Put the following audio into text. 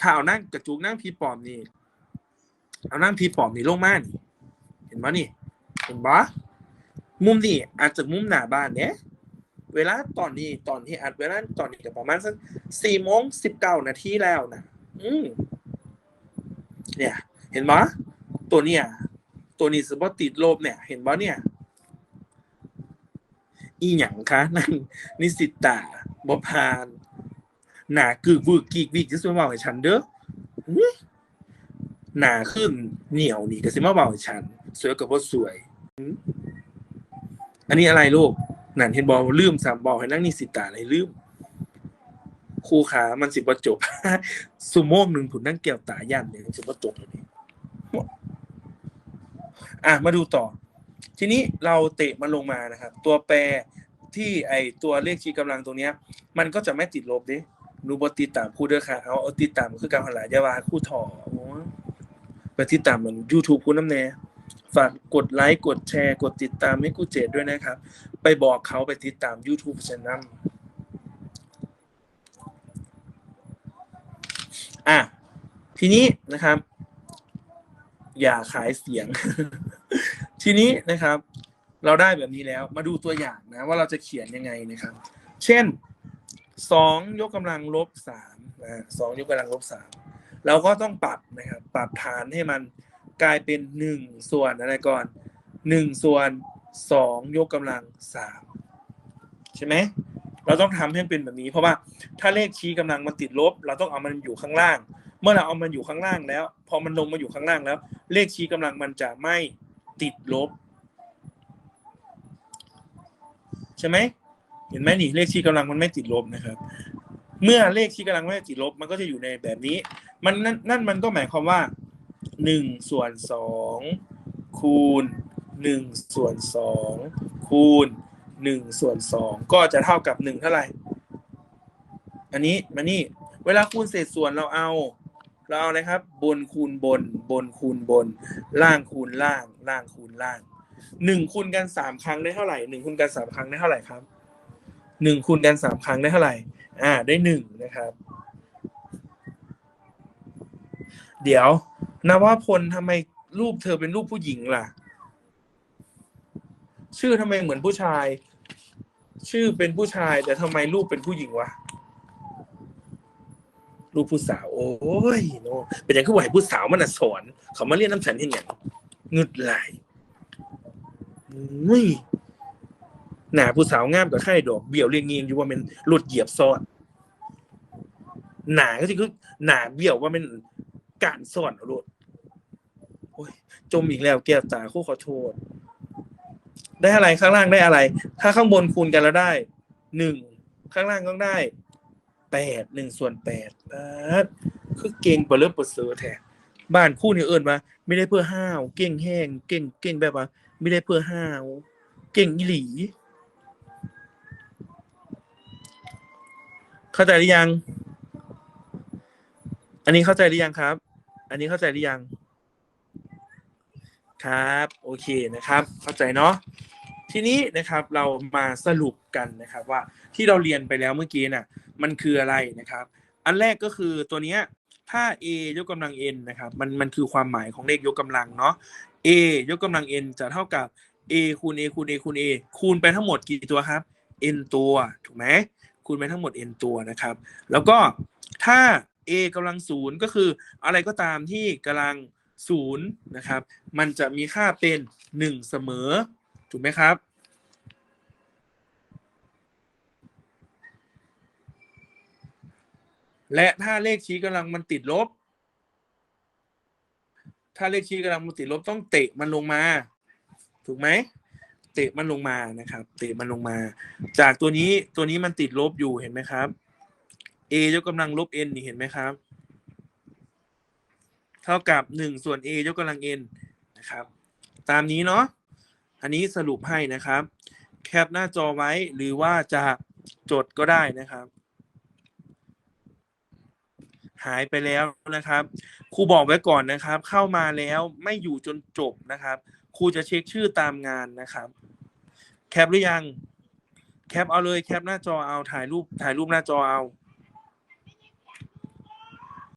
ถ้าเอานั่งกระจุกนั่งพีปอมนี่ เอานั่งพีปอมนี่ลงมานี่ เห็นปะนี่ เห็นปะมุมนี่อาจจะมุมหน้าบ้านเนี่ยเวลาตอนนี้ตอนที่อัดเวลาตอนนี้ก็ประมาณสักสี่โมงสิบเก้านาทีแล้วนะอืมเนี่ย เห็นปะตัวเนี่ย ตัวนี้สปอติดลบเนี่ย เห็นปะเนี่ย อีหยังคะนั่นนิสิตาบพาน หนากึกวึกกีกวิกจะซื้อมาบอกให้ฉันเด้อหนาขึ้นเหนียวนี่ก็สิมาบอกให้ฉัน สวยกับว่าสวย อันนี้อะไรลูกนั่นเห็นบอกลืมสามบอกให้นั่งนิสิตาอะไรลืมครูขามันสิบ่จบสุโมงหนึ่งผุนนั่งเกี่ยวตาย่านเนี่ยสิบ่จบเลยนี่อะมาดูต่อ ทีนี้เราเตะมันลงมานะครับ ตัวแปรที่ไอตัวเลขชี้กำลังตรงเนี้ย มันก็จะไม่ติดลบดิ หนูบติดตามคู่ด้อค่ะ เอาเอาติดตามคือการหลายยาวาคู่ถอโอ้ยไปติดตามเหมือน YouTube คุณน้ำแน่ฝากกดไลค์กดแชร์ กดติดตามให้กูเจดด้วยนะครับ ไปบอกเขาไปติดตาม YouTube ฉันนำอะ ทีนี้นะครับ อย่าขายเสียง ทีนี้นะครับ เราได้แบบนี้แล้วมาดูตัวอย่างนะ ว่าเราจะเขียนยังไงนะครับ เช่น สองยกกำลังลบสามนะสองยกกำลังลบสามเราก็ต้องปรับนะครับ ปรับฐานให้มันกลายเป็นหนึ่งส่วนอะไรก่อนหนึ่งส่วนสองยกกำลังสามใช่ไหมเราต้องทำให้เป็นแบบนี้ เพราะว่าถ้าเลขชี้กำลังมันติดลบ เราต้องเอามันอยู่ข้างล่าง เมื่อเราเอามันอยู่ข้างล่างแล้ว พอมันลงมาอยู่ข้างล่างแล้ว เลขชี้กำลังมันจะไม่ติดลบ ใช่ไหม เห็นไหมนี่เลขชี้กำลังมันไม่ติดลบนะครับ เมื่อเลขชี้กำลังไม่ติดลบ มันก็จะอยู่ในแบบนี้ มันนั่นนั่นมันก็หมายความว่าหนึ่งส่วนสองคูณหนึ่งส่วนสองคูณหนึ่งส่วนสองก็จะเท่ากับหนึ่งเท่าไหร่ อันนี้มานี่เวลาคูณเศษส่วนเราเอา เราเอาอะไรครับ บนคูณบน บนคูณบน ล่างคูณล่าง ล่างคูณล่างหนึ่งคูณกันสามครั้งได้เท่าไหร่หนึ่งคูณกันสามครั้งได้เท่าไหร่ครับ หนึ่งคูณกันสามครั้งได้เท่าไหร่ อ่า ได้หนึ่งนะครับ เดี๋ยวนวพลทำไมรูปเธอเป็นรูปผู้หญิงล่ะ ชื่อทำไมเหมือนผู้ชาย ชื่อเป็นผู้ชาย แต่ทำไมรูปเป็นผู้หญิงวะรูปผู้สาว โอ้ยโนเป็นอย่างคือว่าให้ผู้สาวมันน่ะสอนเขามาเรียนน้ำฉันเห็นอย่างงึดไหลอุ้ย หนาผู้สาวงามกับไข่ดอกเบี้ยวเรียงเงียงอยู่ว่าเป็นหลุดเหยียบซอนหนาก็คือหนาเบี้ยวว่าเป็นการซ่อนเอาโลดโอ้ยจมอีกแล้วแก้วตาคู่ขอโทษ ได้อะไรข้างล่างได้อะไร ถ้าข้างบนคูณกันแล้วได้หนึ่งข้างล่างก็ได้แปดหนึ่งส่วนแปดแปดคือเก่งเปเลิศเปเสือแท้บ้านคู่นี่เอิญมาไม่ได้เพื่อห้าว เก่งแห้ง เก่งเก่งแบบว่า ไม่ได้เพื่อห้าว เก่งอีหลี เข้าใจหรือยัง อันนี้เข้าใจหรือยังครับ อันนี้เข้าใจหรือยัง ครับ โอเคนะครับ เข้าใจเนาะทีนี้นะครับเรามาสรุปกันนะครับว่าที่เราเรียนไปแล้วเมื่อกี้น่ะมันคืออะไรนะครับ อันแรกก็คือตัวเนี้ยถ้า a ยกกำลัง n นะครับมันมันคือความหมายของเลขยกกำลังเนาะ a ยกกำลัง n จะเท่ากับ a คูณ a คูณ a คูณ a คูณไปทั้งหมดกี่ตัวครับ n ตัวถูกไหม คูณไปทั้งหมด n ตัวนะครับ แล้วก็ถ้า a กำลังศูนย์ก็คืออะไรก็ตามที่กำลังศูนย์นะครับ มันจะมีค่าเป็นหนึ่งเสมอ ถูกไหมครับ และถ้าเลขชี้กำลังมันติดลบ ถ้าเลขชี้กำลังมันติดลบต้องเตะมันลงมา ถูกไหม เตะมันลงมานะครับ เตะมันลงมา จากตัวนี้ตัวนี้มันติดลบอยู่เห็นไหมครับ a ยกกำลังลบ n นี่เห็นไหมครับ เท่ากับหนึ่งส่วน a ยกกำลัง n นะครับ ตามนี้เนาะอันนี้สรุปให้นะครับ แคปหน้าจอไว้หรือว่าจะจดก็ได้นะครับ หายไปแล้วนะครับครูบอกไว้ก่อนนะครับ เข้ามาแล้วไม่อยู่จนจบนะครับ ครูจะเช็คชื่อตามงานนะครับแคปหรือยัง แคปเอาเลยแคปหน้าจอเอาถ่ายรูปถ่ายรูปหน้าจอเอา